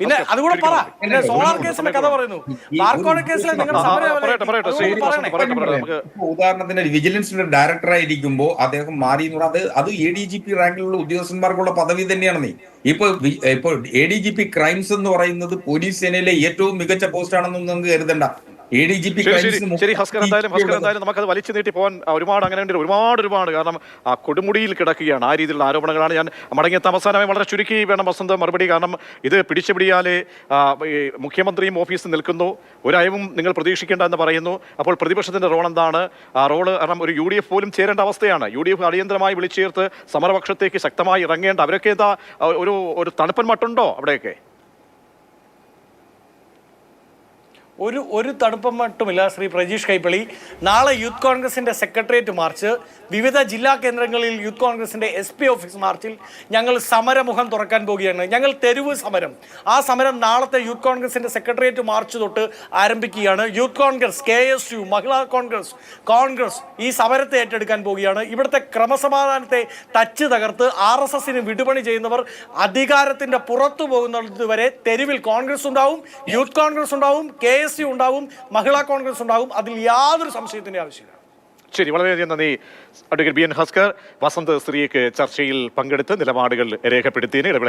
Speaker 2: പിന്നെ അതുകൂടെ പറ. പിന്നെ സോളാർ
Speaker 3: കേസിന്റെ
Speaker 2: കേസിലെ കഥ പറയുന്നു.
Speaker 3: ഒരു
Speaker 2: കേസിലെ നിങ്ങളുടെ
Speaker 1: നമുക്ക്
Speaker 3: ഉദാഹരണത്തിന് വിജിലൻസിന്റെ ഡയറക്ടർ ആയിരിക്കുമ്പോ അദ്ദേഹം മാറി എന്ന് പറഞ്ഞാൽ അത് അത് എ ഡി ജി പി റാങ്കിലുള്ള ഉദ്യോഗസ്ഥന്മാർക്കുള്ള പദവി തന്നെയാണെന്നേ ഇപ്പൊ ഇപ്പൊ A D G P crimes എന്ന് പറയുന്നത് പോലീസ് സേനയിലെ ഏറ്റവും മികച്ച പോസ്റ്റ് ആണെന്നൊന്നും നിങ്ങൾക്ക് കരുതണ്ട. എ ഡി ജി പി
Speaker 1: ശരി ഹസ്കർ എന്തായാലും ഹസ്കർ എന്തായാലും നമുക്കത് വലിച്ചു നീട്ടി പോകാൻ ഒരുപാട് അങ്ങനെ ഉണ്ട് ഒരുപാട് ഒരുപാട്. കാരണം ആ കൊടുമുടിയിൽ കിടക്കുകയാണ്. ആ രീതിയിലുള്ള ആരോപണങ്ങളാണ് ഞാൻ മടങ്ങിയെത്ത അവസാനമായി വളരെ ചുരുക്കി വേണം വസന്ത് മറുപടി. കാരണം ഇത് പിടിച്ചു പിടിയാലേ മുഖ്യമന്ത്രിയും ഓഫീസിൽ നിൽക്കുന്നു. ഒരയവും നിങ്ങൾ പ്രതീക്ഷിക്കേണ്ട എന്ന് പറയുന്നു. അപ്പോൾ പ്രതിപക്ഷത്തിന്റെ റോൾ എന്താണ്? ആ റോൾ കാരണം ഒരു യു ഡി എഫ് പോലും ചേരേണ്ട അവസ്ഥയാണ്. യു ഡി എഫ് അടിയന്തരമായി വിളിച്ചു ചേർത്ത് സമരപക്ഷത്തേക്ക് ശക്തമായി ഇറങ്ങേണ്ട. അവരൊക്കെ എന്താ ഒരു ഒരു തണുപ്പൻ മട്ടുണ്ടോ അവിടെയൊക്കെ?
Speaker 2: ഒരു ഒരു തണുപ്പം മട്ടുമില്ല ശ്രീ പ്രജീഷ് കൈപ്പള്ളി നാളെ യൂത്ത് കോൺഗ്രസിന്റെ സെക്രട്ടേറിയറ്റ് മാർച്ച്. വിവിധ ജില്ലാ കേന്ദ്രങ്ങളിൽ യൂത്ത് കോൺഗ്രസിന്റെ എസ് പി ഓഫീസ് മാർച്ചിൽ ഞങ്ങൾ സമരമുഖം തുറക്കാൻ പോവുകയാണ്. ഞങ്ങൾ തെരുവ് സമരം. ആ സമരം നാളത്തെ യൂത്ത് കോൺഗ്രസിന്റെ സെക്രട്ടേറിയറ്റ് മാർച്ച് തൊട്ട് ആരംഭിക്കുകയാണ്. Youth Congress K S U Mahila Congress Congress ഈ സമരത്തെ ഏറ്റെടുക്കാൻ പോവുകയാണ്. ഇവിടുത്തെ ക്രമസമാധാനത്തെ തച്ച് തകർത്ത് ആർ എസ് എസിന് വിടുപണി ചെയ്യുന്നവർ അധികാരത്തിന്റെ പുറത്തു പോകുന്നതുവരെ തെരുവിൽ കോൺഗ്രസ് ഉണ്ടാവും യൂത്ത് കോൺഗ്രസ് ഉണ്ടാവും കെ എസ് സി ഉണ്ടാവും മഹിളാ കോൺഗ്രസ് ഉണ്ടാവും അതിൽ യാതൊരു സംശയത്തിന്റെ ആവശ്യമില്ല.
Speaker 1: ശരി വളരെയധികം നന്ദി. Advocate B N Haskar Vasanth സ്ത്രീക്ക് ചർച്ചയിൽ പങ്കെടുത്ത് നിലപാടുകൾ രേഖപ്പെടുത്തിയതിന്